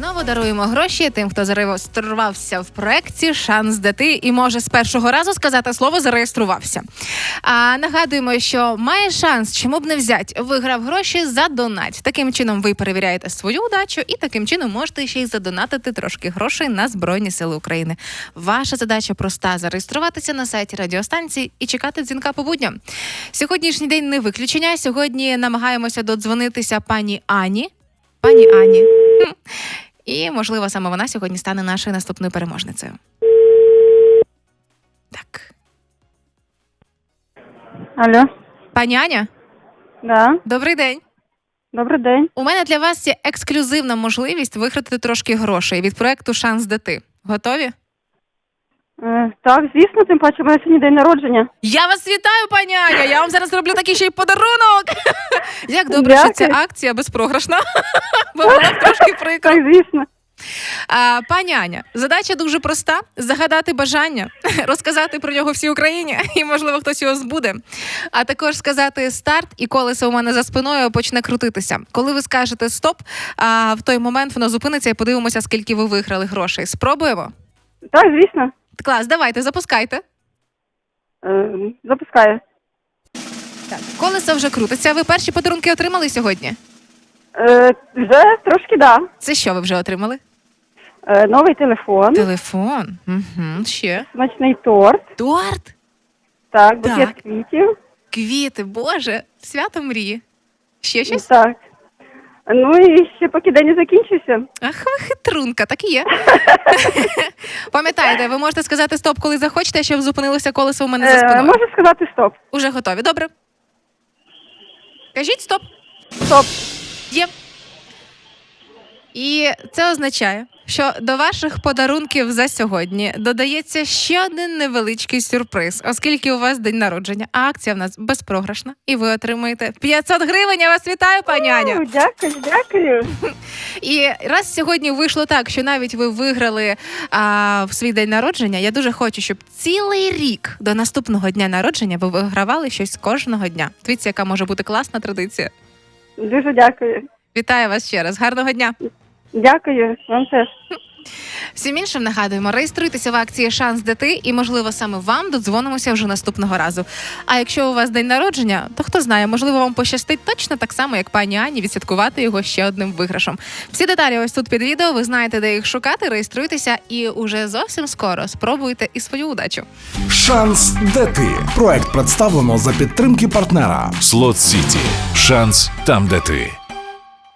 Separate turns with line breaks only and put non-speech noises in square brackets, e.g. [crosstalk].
Знову даруємо гроші тим, хто зареєструвався в проекті Шанс дати і може з першого разу сказати слово зареєструвався. А нагадуємо, що має шанс, чому б не взяти, виграв гроші за донать. Таким чином ви перевіряєте свою удачу, і таким чином можете ще й задонатити трошки грошей на Збройні Сили України. Ваша задача проста зареєструватися на сайті радіостанції і чекати дзвінка по будням. Сьогоднішній день не виключення. Сьогодні намагаємося додзвонитися пані Ані. Пані Ані. І, можливо, саме вона сьогодні стане нашою наступною переможницею. Так.
Алло,
Пані Аня,
да,
добрий день.
добрий день.
У мене для вас є ексклюзивна можливість виграти трошки грошей від проекту Шанс дати. Готові?
Е, так, звісно, тим паче, у мене сьогодні день народження.
Я вас вітаю, пані Аня! Я вам зараз зроблю такий ще й подарунок. Як добре, що ця акція безпрограшна. [laughs] Бо б трошки прикро.
Так, звісно.
А, пані Аня, задача дуже проста: загадати бажання, [laughs] розказати про нього всій Україні, [laughs] і можливо хтось його збуде. А також сказати старт, і колесо у мене за спиною почне крутитися. Коли ви скажете стоп, а в той момент воно зупиниться і подивимося, скільки ви виграли грошей. Спробуємо.
Так, звісно.
Клас, давайте, запускайте.
Е, запускаю.
Колесо вже крутиться. Ви перші подарунки отримали сьогодні?
Е, вже трошки да.
Це що ви вже отримали?
Е, новий телефон,
Телефон. Угу. Ще
смачний торт,
торт,
так, букет
Так.
квітів.
квіти, Боже, свято мрії. Ще щось?
Так. Ну і ще поки день не закінчився.
Ах, ви хитрунка, так і є. [laughs] Пам'ятаєте, ви можете сказати стоп, коли захочете, щоб зупинилося колесо у мене за
Е,
спиною.
можу сказати стоп.
Уже готові. Добре. Кажіть стоп.
Стоп.
Є. І це означає, що до ваших подарунків за сьогодні додається ще один невеличкий сюрприз, оскільки у вас день народження, а акція в нас безпрограшна, і ви отримаєте 500 гривень. Я вас вітаю, пані Аня.
Дякую, дякую.
І раз сьогодні вийшло так, що навіть ви виграли а, в свій день народження, я дуже хочу, щоб цілий рік до наступного дня народження ви вигравали щось кожного дня. Дивіться, яка може бути класна традиція.
Дуже дякую.
Вітаю вас ще раз. Гарного дня.
Дякую, вам теж.
Всім іншим нагадуємо, реєструйтеся в акції Шанс дати, і можливо саме вам додзвонимося вже наступного разу. А якщо у вас день народження, то хто знає, можливо, вам пощастить точно так само, як пані Ані, відсвяткувати його ще одним виграшем. Всі деталі ось тут під відео. Ви знаєте, де їх шукати. Реєструйтеся і уже зовсім скоро спробуйте і свою удачу.
Шанс де ти. Проект представлено за підтримки партнера.
Слот Сіті. Шанс там, де ти.